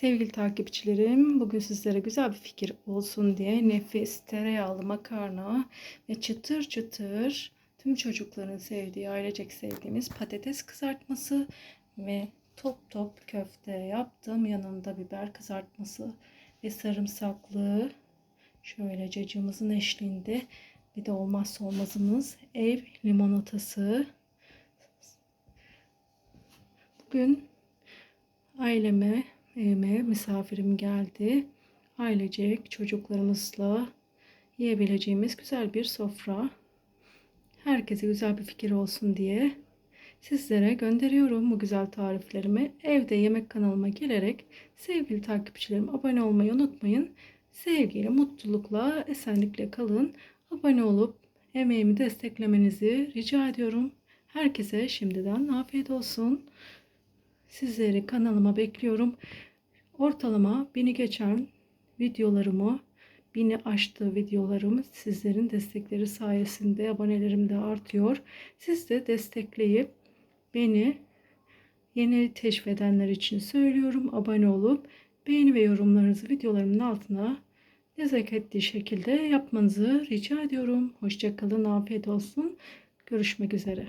Sevgili takipçilerim, bugün sizlere güzel bir fikir olsun diye nefis tereyağlı makarna ve çıtır çıtır tüm çocukların sevdiği, ailecek sevdiğimiz patates kızartması ve top top köfte yaptım. Yanında biber kızartması ve sarımsaklı şöyle cacığımızın eşliğinde bir de olmazsa olmazımız ev limonatası. Bugün aileme evime misafirim geldi. Ailecek çocuklarımızla yiyebileceğimiz güzel bir sofra. Herkese güzel bir fikir olsun diye sizlere gönderiyorum bu güzel tariflerimi. Evde yemek kanalıma gelerek sevgili takipçilerim abone olmayı unutmayın. Sevgiyle, mutlulukla, esenlikle kalın. Abone olup emeğimi desteklemenizi rica ediyorum. Herkese şimdiden afiyet olsun. Sizleri kanalıma bekliyorum. Ortalama bini geçen videolarımı, bini aştığı videolarım sizlerin destekleri sayesinde abonelerim de artıyor. Siz de destekleyip beni yeni teşvedenler için söylüyorum. Abone olup beğeni ve yorumlarınızı videolarımın altına nezaketli şekilde yapmanızı rica ediyorum. Hoşçakalın, afiyet olsun. Görüşmek üzere.